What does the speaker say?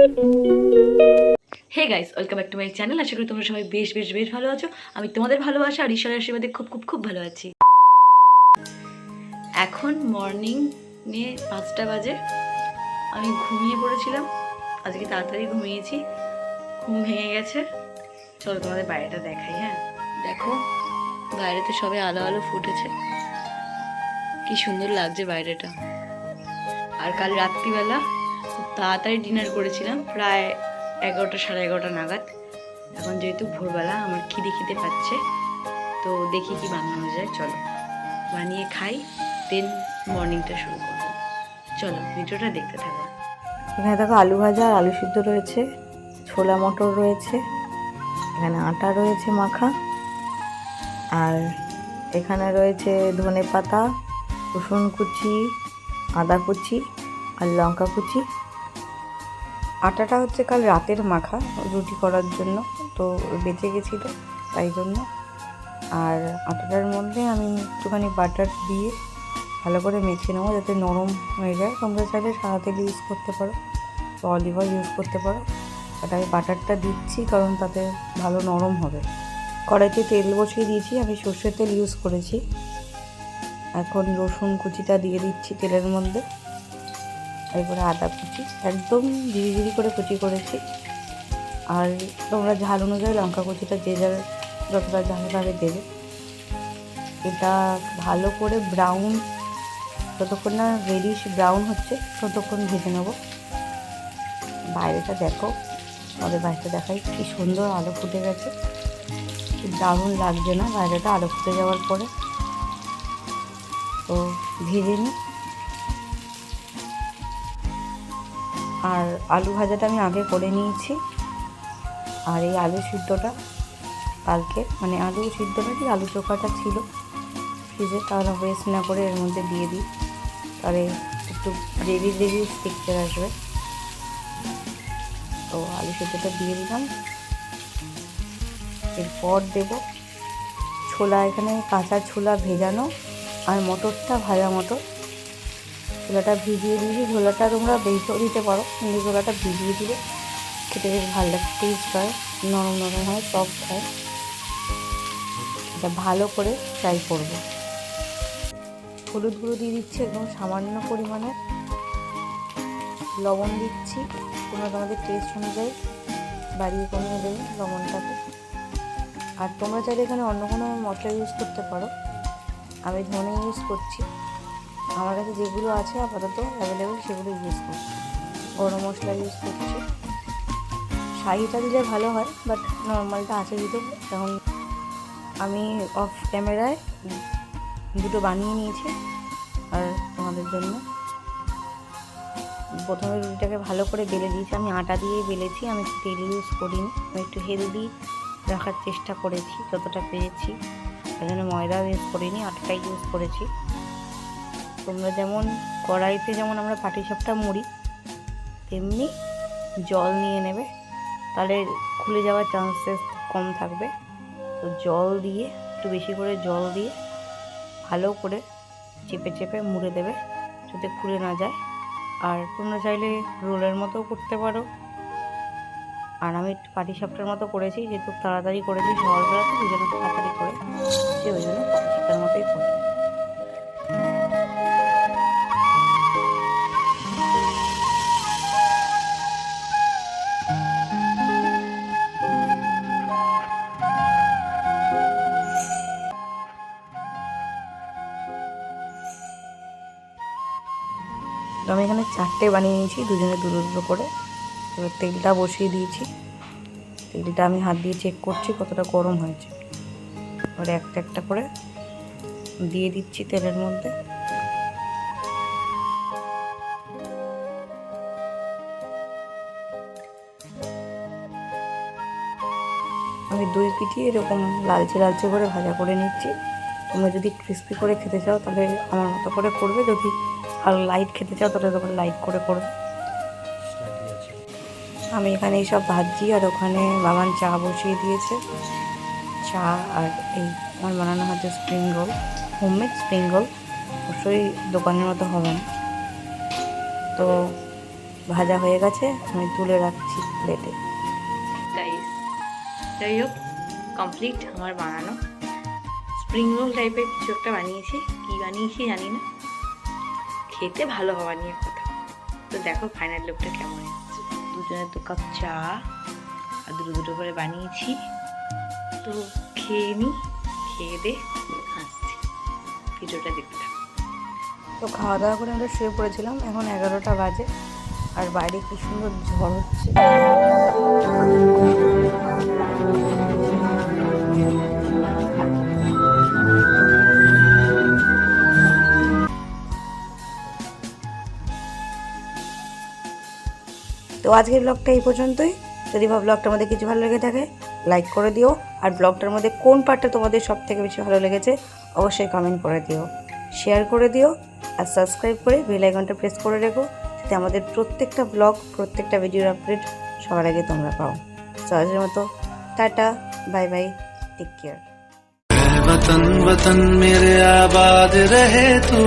Hey guys welcome back to my channel আশা করি তোমরা সবাই বেশ বেশ বেশ ভালো আছো। আমি তোমাদের ভালোবাসা আর ঈশ্বরের আশীর্বাদে খুব খুব খুব ভালো আছি। এখন মর্নিং নিয়ে পাঁচটা বাজে। আমি ঘুমিয়ে পড়েছিলাম। আজকে তাড়াতাড়ি ঘুমিয়েছি। ঘুম ভেঙে গেছে। চলো তোমাদের বাইরেটা দেখাই হ্যাঁ? দেখো বাইরেতে সবে আলো আলো ফুটেছে। কি সুন্দর লাগছে বাইরেটা। আর কাল রাত্রিবেলা খুব তাড়াতাড়ি ডিনার করেছিলাম, প্রায় এগারোটা সাড়ে এগারোটা নাগাদ। এখন যেহেতু ভোরবেলা, আমার খিদে খিদে পাচ্ছে, তো দেখি কি বানানো যায়, চলো। বানিয়ে খাই দেন মর্নিংটা শুরু করব। চলো, ভিডিওটা দেখতে থাকো। এখানে দেখো আলু ভাজা আর আলু সিদ্ধ রয়েছে, ছোলা মটর রয়েছে, এখানে আটা রয়েছে মাখা, আর এখানে রয়েছে ধনে পাতা রসুন কুচি, আদা কুচি আর লঙ্কা কুচি। আটাটা হচ্ছে কাল রাতের মাখা রুটি করার জন্য, তো বেঁচে গেছিল তাই জন্য। আর আটাটার মধ্যে আমি একটুখানি বাটার দিয়ে ভালো করে মেখে নেব যাতে নরম হয়ে যায়। তোমরা চাইলে সাদা তেল ইউজ করতে পারো বা অলিভ অয়েল ইউজ করতে পারো। বাট আমি বাটারটা দিচ্ছি কারণ তাতে ভালো নরম হবে। কড়াইতে তেল বসিয়ে দিয়েছি, আমি সর্ষের তেল ইউজ করেছি। এখন রসুন কুচিটা দিয়ে দিচ্ছি তেলের মধ্যে। এরপরে আদা কুচি, একদম ধীরে ধীরে করে কুচি করেছি। আর তোমরা ঝাল অনুযায়ী লঙ্কা কুচিটা যে যার যতটা ঝাল ভাবে দেবে। এটা ভালো করে ব্রাউন যতক্ষণ না রেডিশ ব্রাউন হচ্ছে, ততক্ষণ ভেজে নেব। বাইরেটা দেখো আমাদের বাইরেটা দেখাই কি সুন্দর আলো ফুটে গেছে। দারুণ লাগছে না বাইরেটা আলো ফুটে যাওয়ার পরে? তো ভেজে নিই। আর আলু ভাজাটা আমি আগে করে নিয়েছি। আর এই আলু সিদ্ধটা কালকে মানে আলু সিদ্ধটা কি? আলু চোখাটা ছিল ফ্রিজে, তাহলে ওয়েস্ট না করে এর মধ্যে দিয়ে দিই। তাহলে একটু গ্রেভি গ্রেভি টেক্সচার আসবে। তো আলু সিদ্ধটা দিয়ে দিলাম। এরপর দেবো ছোলা, এখানে কাঁচা ছোলা ভেজানো আর মটরটা ভাজা মটর। ছোলাটা ভিজিয়ে দিয়েছি। ছোলাটা তোমরা বেঁচেও দিতে পারো, কিন্তু ছোলাটা ভিজিয়ে দিলে খেতে বেশ ভালো লাগে টেস্ট হয়, নরম নরম হয় সফট হয়। এটা ভালো করে ফ্রাই করব। হলুদ গুঁড়ো দিয়ে দিচ্ছি একদম সামান্য পরিমাণে। লবণ দিচ্ছি, তোমরা তোমাদের টেস্ট অনুযায়ী বাড়িয়ে কমিয়ে দেবে লবণটাকে। আর তোমরা চাইলে এখানে অন্য কোনো মশলা ইউজ করতে পারো। আমি ধনে ইউজ করছি। আমার কাছে যেগুলো আছে আপাতত অ্যাভেলেবেল সেগুলো ইউজ করছি। গরম মশলা ইউজ করছি। শাড়িটা দিলে ভালো হয় বাট নর্মালটা আছে দিতে তখন আমি অফ ক্যামেরায় দুটো বানিয়ে নিয়েছি, আর তোমাদের জন্য। প্রথমে রুটিটাকে ভালো করে বেলে দিয়েছি। আমি আটা দিয়ে বেলেছি, আমি তেল ইউজ করিনি। আমি একটু হেলদি রাখার চেষ্টা করেছি, যতটা পেরেছি। সেজন্য ময়দাও ইউজ করিনি আটাটাই ইউজ করেছি। তোমরা যেমন কড়াইতে যেমন আমরা পাটিসাপটা মুড়ি, তেমনি জল নিয়ে নেবে। তাহলে খুলে যাওয়ার চান্সেস কম থাকবে। তো জল দিয়ে, একটু বেশি করে জল দিয়ে ভালো করে চেপে চেপে মুড়ে দেবে, যাতে খুলে না যায়। আর তোমরা চাইলে রোলের মতো করতে পারো। আর আমি একটু পাটি সাপটার মতো করেছি, যেহেতু তাড়াতাড়ি করেছি, সকালবেলাতে ওই জন্য তাড়াতাড়ি করে চারটে বানিয়ে নিয়েছি, দুজনে দুটো দুটো করে। এবার তেলটা বসিয়ে দিয়েছি। তেলটা আমি হাত দিয়ে চেক করছি কতটা গরম হয়েছে। এবার একটা একটা করে দিয়ে দিচ্ছি তেলের মধ্যে। আমি দুই পিঠি এরকম লালচে লালচে করে ভাজা করে নিচ্ছি। তোমরা যদি ক্রিস্পি করে খেতে চাও তাহলে আমার মতো করে করবে। যদি আর লাইট খেতে চাও, তাহলে তখন লাইট করে করবে আমি এখানে এইসব ভাজি আর ওখানে বাবান চা বসিয়ে দিয়েছে। চা আর এই আমার বানানো হচ্ছে spring roll homemade spring roll অবশ্যই দোকানের মতো হবে না। তো ভাজা হয়ে গেছে, আমি তুলে রাখছি প্লেটে যাই হোক কমপ্লিট আমার বানানো। স্প্রিং রোল টাইপের কিছু একটা বানিয়েছি, কি বানিয়েছি জানি না। খেতে ভালো হওয়া নিয়ে কথা। তো দেখো ফাইনাল লুকটা কেমন এসেছে দুজনের দু কাপ চা আর দুটো দুটো করে বানিয়েছি। তো খেয়ে নিই খেয়ে দে, হাসছি। ভিডিওটা দেখতে। তো খাওয়া দাওয়া করে আমরা শুয়ে পড়েছিলাম, এখন এগারোটা বাজে। আর বাইরে কি সুন্দর ঝড় হচ্ছে। আজকের ব্লগটা এই পর্যন্তই যদি বা ব্লগটার মধ্যে কিছু ভালো লেগে থাকে লাইক করে দিও আর ব্লগটার মধ্যে কোন পার্টটা তোমাদের সব থেকে বেশি ভালো লেগেছে অবশ্যই কমেন্ট করে দিও শেয়ার করে দিও আর সাবস্ক্রাইব করে বেল আইকনটা প্রেস করে রেখো যাতে আমাদের প্রত্যেকটা ব্লগ প্রত্যেকটা ভিডিওর আপডেট সবার আগে তোমরা পাও তো আজকের মতো tata bye bye take care वतन वतन मेरे आबाद रहे तू